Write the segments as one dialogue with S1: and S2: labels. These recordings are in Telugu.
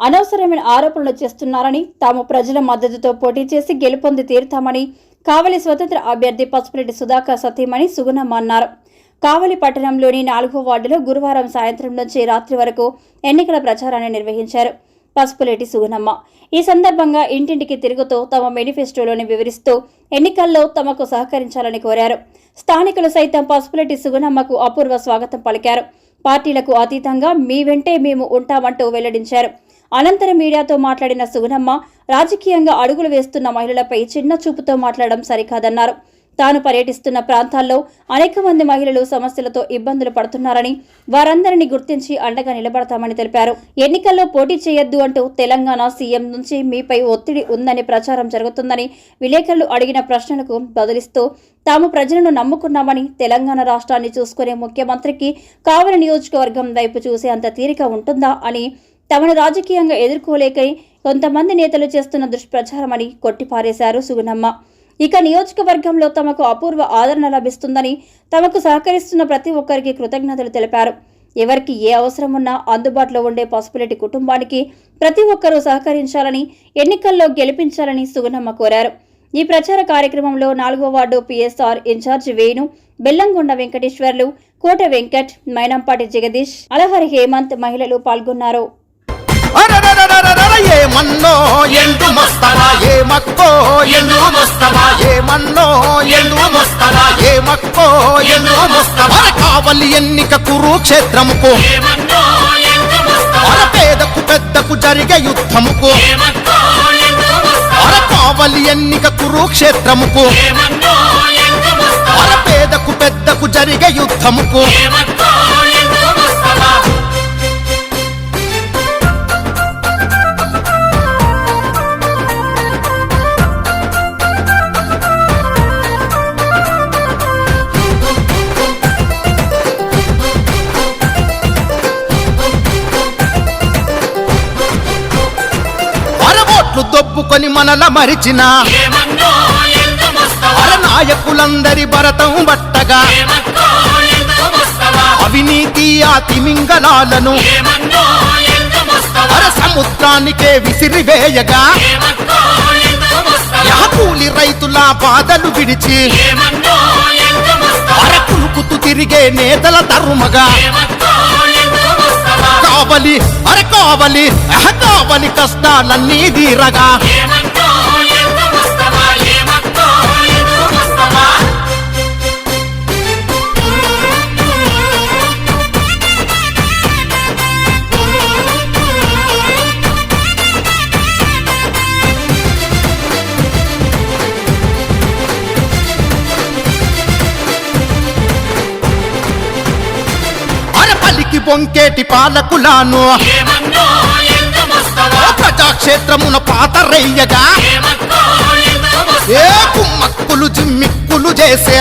S1: అనవసరమైన ఆరోపణలు చేస్తున్నారని తాము ప్రజల మద్దతుతో పోటీ చేసి గెలుపొంది తీరుతామని కావలి స్వతంత్ర అభ్యర్థి పసుపురెడ్డి సుధాకర్ సతీమణి సుగుణమ్మ అన్నారు. కావలి పట్టణంలోని నాలుగో వార్డులో గురువారం సాయంత్రం నుంచి రాత్రి వరకు ఎన్నికల ప్రచారాన్ని నిర్వహించారు పసుపులేటి సుగుణమ్మ. ఈ సందర్భంగా ఇంటింటికి తిరుగుతూ తమ మేనిఫెస్టోలోని వివరిస్తూ ఎన్నికల్లో తమకు సహకరించాలని కోరారు. స్థానికులు సైతం పసుపులేటి సుగుణమ్మకు అపూర్వ స్వాగతం పలికారు. పార్టీలకు అతీతంగా మీ వెంటే మేము ఉంటామంటూ వెల్లడించారు. అనంతరం మీడియాతో మాట్లాడిన సుగుణమ్మ రాజకీయంగా అడుగులు వేస్తున్న మహిళలపై చిన్న చూపుతో మాట్లాడడం సరికాదన్నారు. తాను పర్యటిస్తున్న ప్రాంతాల్లో అనేక మంది మహిళలు సమస్యలతో ఇబ్బందులు పడుతున్నారని వారందరినీ గుర్తించి అండగా నిలబడతామని తెలిపారు. ఎన్నికల్లో పోటీ చేయొద్దు అంటూ తెలంగాణ సీఎం నుంచి మీపై ఒత్తిడి ఉందని ప్రచారం జరుగుతుందని విలేకరులు అడిగిన ప్రశ్నలకు బదులిస్తూ తాము ప్రజలను నమ్ముకున్నామని తెలంగాణ రాష్ట్రాన్ని చూసుకునే ముఖ్యమంత్రికి కావలి నియోజకవర్గం వైపు చూసే అంత తీరిక ఉంటుందా అని తమను రాజకీయంగా ఎదుర్కోలేకై కొంతమంది నేతలు చేస్తున్న దుష్ప్రచారమని కొట్టిపారేశారు సుగుణమ్మ. ఇక నియోజకవర్గంలో తమకు అపూర్వ ఆదరణ లభిస్తుందని తమకు సహకరిస్తున్న ప్రతి ఒక్కరికి కృతజ్ఞతలు తెలిపారు. ఎవరికి ఏ అవసరం ఉన్నా అందుబాటులో ఉండే పాసిబిలిటీ కుటుంబానికి ప్రతి ఒక్కరూ సహకరించాలని ఎన్నికల్లో గెలిపించాలని సుగుణమ్మ కోరారు. ఈ ప్రచార కార్యక్రమంలో నాలుగో ward PSR in charge Venu Bellamkonda Venkateswarlu Kota Venkat Mynampati Jagadish Alahari Hemanth మహిళలు పాల్గొన్నారు.
S2: అరరరరరరర ఏమన్నో ఎండు మస్తవా ఏ మక్కో ఎండు మస్తవా ఏమన్నో ఎండు మస్తవా ఏ మక్కో ఎండు మస్తవా కావలి ఎన్నిక కురుక్షేత్రముకు. పేదకు పెద్దకు జరిగే యుద్ధముకు. కావలి ఎన్నిక కురుక్షేత్రముకు. పేదకు పెద్దకు జరిగే యుద్ధముకు. దొబ్బుకొని మనల మరిచిన. అర నాయకులందరి భరతం బట్టగా. అవినీతి ఆ తిమింగలాలను. అర సముద్రానికే విసిరివేయగా యాకూలి రైతుల బాధలు విడిచి. అర కులుకుతూ తిరిగే నేతల తరుమగా. కావలి అరే కావలి అహ కావలి కష్టాలన్నీ తీరగా. బొంకేటి పాలకులాను. ప్రజాక్షేత్రమున పాతరయ్యగా. ఏ కుమ్మక్కులు జిమ్మిక్కులు చేసే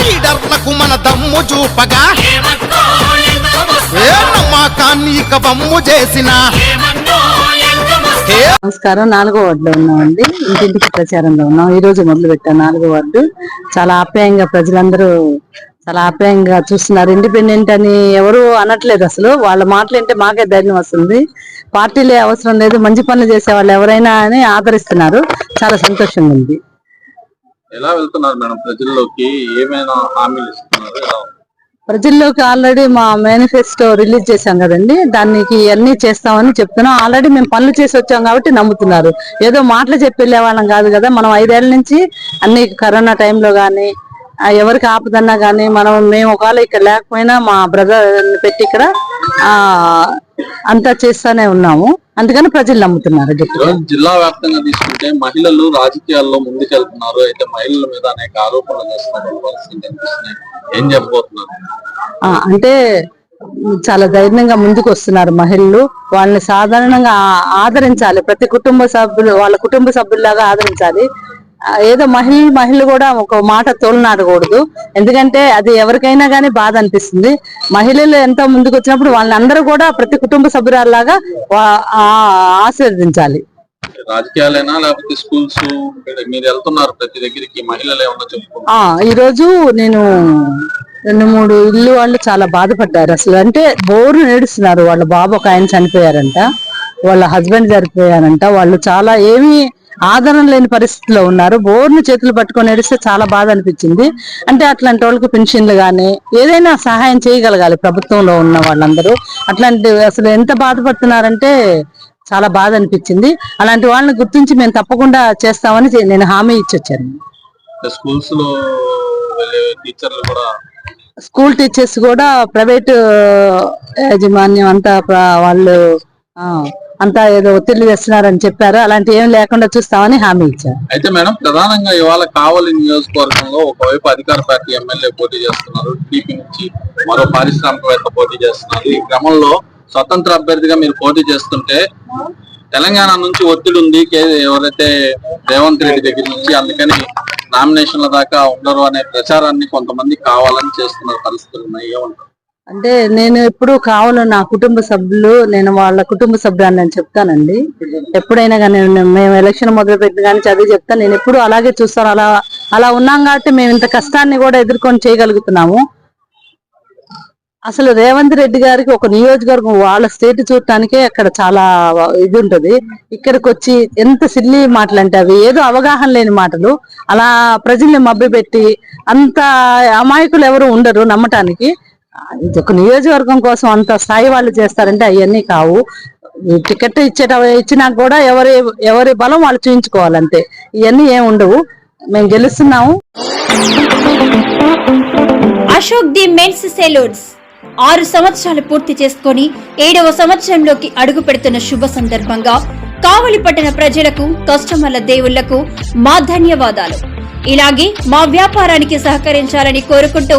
S2: లీడర్లకు మన దమ్ము చూపగా. ఏ నమ్మకాన్ని ఇక బమ్ము చేసిన. ఏ
S3: నమస్కారం. నాలుగో వార్డులో ఉన్నామండి. ఇంటింటికి ప్రచారంలో ఉన్నాం. ఈ రోజు మొదలు పెట్టాం నాలుగో వార్డు. చాలా ఆప్యాయంగా ప్రజలందరూ చాలా ఆప్యాయంగా చూస్తున్నారు. ఇండిపెండెంట్ అని ఎవరు అనట్లేదు అసలు. వాళ్ళ మాటలు వింటే మాకే ధైర్యం వస్తుంది. పార్టీలే అవసరం లేదు. మంచి పనులు చేసే వాళ్ళు ఎవరైనా అని ఆదరిస్తున్నారు. చాలా సంతోషంగా ఉంది.
S4: ఎలా వెళ్తున్నారు మేడం ప్రజల్లోకి? ఏమైనా హామీలు ఇస్తున్నారు?
S3: ప్రజల్లోకి ఆల్రెడీ మా మేనిఫెస్టో రిలీజ్ చేశాం కదండి. దానికి అన్ని చేస్తామని చెప్తున్నాం. ఆల్రెడీ మేము పనులు చేసి వచ్చాం కాబట్టి నమ్ముతున్నారు. ఏదో మాటలు చెప్పి వెళ్ళే వాళ్ళం కాదు కదా. మనం ఐదేళ్ళ నుంచి అన్ని కరోనా టైంలో కానీ ఎవరికి ఆపదన్నా కానీ మనం మేము ఒకవేళ ఇక్కడ లేకపోయినా మా బ్రదర్ పెట్టి ఇక్కడ ఆ అంతా చేస్తానే ఉన్నాము. అందుకని ప్రజలు నమ్ముతున్నారు
S4: జిల్లా వ్యాప్తంగా తీసుకుంటే మహిళలు రాజకీయాల్లో ముందుకెళ్తున్నారు. అయితే మహిళల మీద అనేక ఆరోపణలు చేస్తున్నారు. ఏం చెప్పబోతున్నారు?
S3: అంటే చాలా ధైర్యంగా ముందుకు వస్తున్నారు మహిళలు. వాళ్ళని సాధారణంగా ఆదరించాలి. ప్రతి కుటుంబ సభ్యులు వాళ్ళ కుటుంబ సభ్యుల్లాగా ఆదరించాలి. ఏదో మహిళ మహిళలు కూడా ఒక మాట తోలనాడకూడదు. ఎందుకంటే అది ఎవరికైనా గానీ బాధ అనిపిస్తుంది. మహిళలు ఎంతో ముందుకు వచ్చినప్పుడు వాళ్ళని అందరూ కూడా ప్రతి కుటుంబ సభ్యురాల్లాగా ఆశీర్వదించాలి.
S4: రాజకీయాలైనా లేకపోతే స్కూల్స్ మీరు వెళ్తున్నారు ప్రతి దగ్గరికి మహిళలు ఏమన్నా
S3: ఈ రోజు నేను రెండు మూడు ఇల్లు వాళ్ళు చాలా బాధపడ్డారు. అసలు అంటే బోరు నేడుస్తున్నారు. వాళ్ళ బాబు ఒక ఆయన చనిపోయారంట. వాళ్ళ హస్బెండ్ చనిపోయారంట. వాళ్ళు చాలా ఏమీ ఆదరణ లేని పరిస్థితిలో ఉన్నారు. బోర్ను చేతులు పట్టుకొని ఏడిస్తే చాలా బాధ అనిపించింది. అంటే అట్లాంటి వాళ్ళకి పెన్షన్లు గానీ ఏదైనా సహాయం చేయగలగాలి ప్రభుత్వంలో ఉన్న వాళ్ళందరూ. అట్లాంటి అసలు ఎంత బాధపడుతున్నారంటే చాలా బాధ అనిపించింది. అలాంటి వాళ్ళని గుర్తించి మేము తప్పకుండా చేస్తామని నేను హామీ ఇచ్చి వచ్చాను.
S4: స్కూల్స్లో వెళ్ళే టీచర్లు కూడా
S3: స్కూల్ టీచర్స్ కూడా ప్రైవేట్ యాజమాన్యం అంతా వాళ్ళు అంతా ఏదో ఒత్తిళ్ళు చేస్తున్నారని చెప్పారు. అలాంటి ఏం లేకుండా చూస్తామని హామీ ఇచ్చారు.
S4: అయితే మేడం ప్రధానంగా ఇవాళ కావలి నియోజకవర్గంలో ఒకవైపు అధికార పార్టీ ఎమ్మెల్యే పోటీ చేస్తున్నారు. టీపీ నుంచి మరో పారిశ్రామికవేత్త పోటీ చేస్తున్నారు. ఈ క్రమంలో స్వతంత్ర అభ్యర్థిగా మీరు పోటీ చేస్తుంటే తెలంగాణ నుంచి ఒత్తిడి ఉంది. కే- ఎవరైతే రేవంత్ రెడ్డి దగ్గర నుంచి అందుకని నామినేషన్ల దాకా ఉండరు అనే ప్రచారాన్ని కొంతమంది కావాలని చేస్తున్న పరిస్థితులు ఉన్నాయి. ఏమంటారు?
S3: అంటే నేను ఎప్పుడు కావాలి నా కుటుంబ సభ్యులు నేను వాళ్ళ కుటుంబ సభ్యులని నేను చెప్తానండి. ఎప్పుడైనా కానీ మేము ఎలక్షన్ మొదలు పెట్టిన కానీ చదివి చెప్తాను నేను ఎప్పుడు అలాగే చూస్తాను. అలా అలా ఉన్నాం కాబట్టి మేము ఇంత కష్టాన్ని కూడా ఎదుర్కొని చేయగలుగుతున్నాము. అసలు రేవంత్ రెడ్డి గారికి ఒక నియోజకవర్గం వాళ్ళ స్టేట్ చూడటానికే అక్కడ చాలా ఇది ఉంటది. ఇక్కడికి వచ్చి ఎంత సిల్లి మాటలు అంటే అవి ఏదో అవగాహన లేని మాటలు. అలా ప్రజల్ని మభ్యపెట్టి అంత అమాయకులు ఎవరు ఉండరు నమ్మటానికి. ఒక నియోజకవర్గం కోసం అంత స్థాయి వాళ్ళు చేస్తారంటే అవన్నీ కావు. టికెట్ ఇచ్చేట ఇచ్చినా కూడా ఎవరి ఎవరి బలం వాళ్ళు చూయించుకోవాలంతే. ఇవన్నీ ఏం ఉండవు. మేము గెలుస్తున్నాము.
S1: Ashok the men's salons. ఆరు సంవత్సరాలు పూర్తి చేసుకొని ఏడవ సంవత్సరంలోకి అడుగు పెడుతున్న శుభ సందర్భంగా కావలి పట్టణ ప్రజలకు కస్టమర్ల దేవుళ్ళకు మా ధన్యవాదాలు. ఇలాగే మా వ్యాపారానికి సహకరించాలని కోరుకుంటూ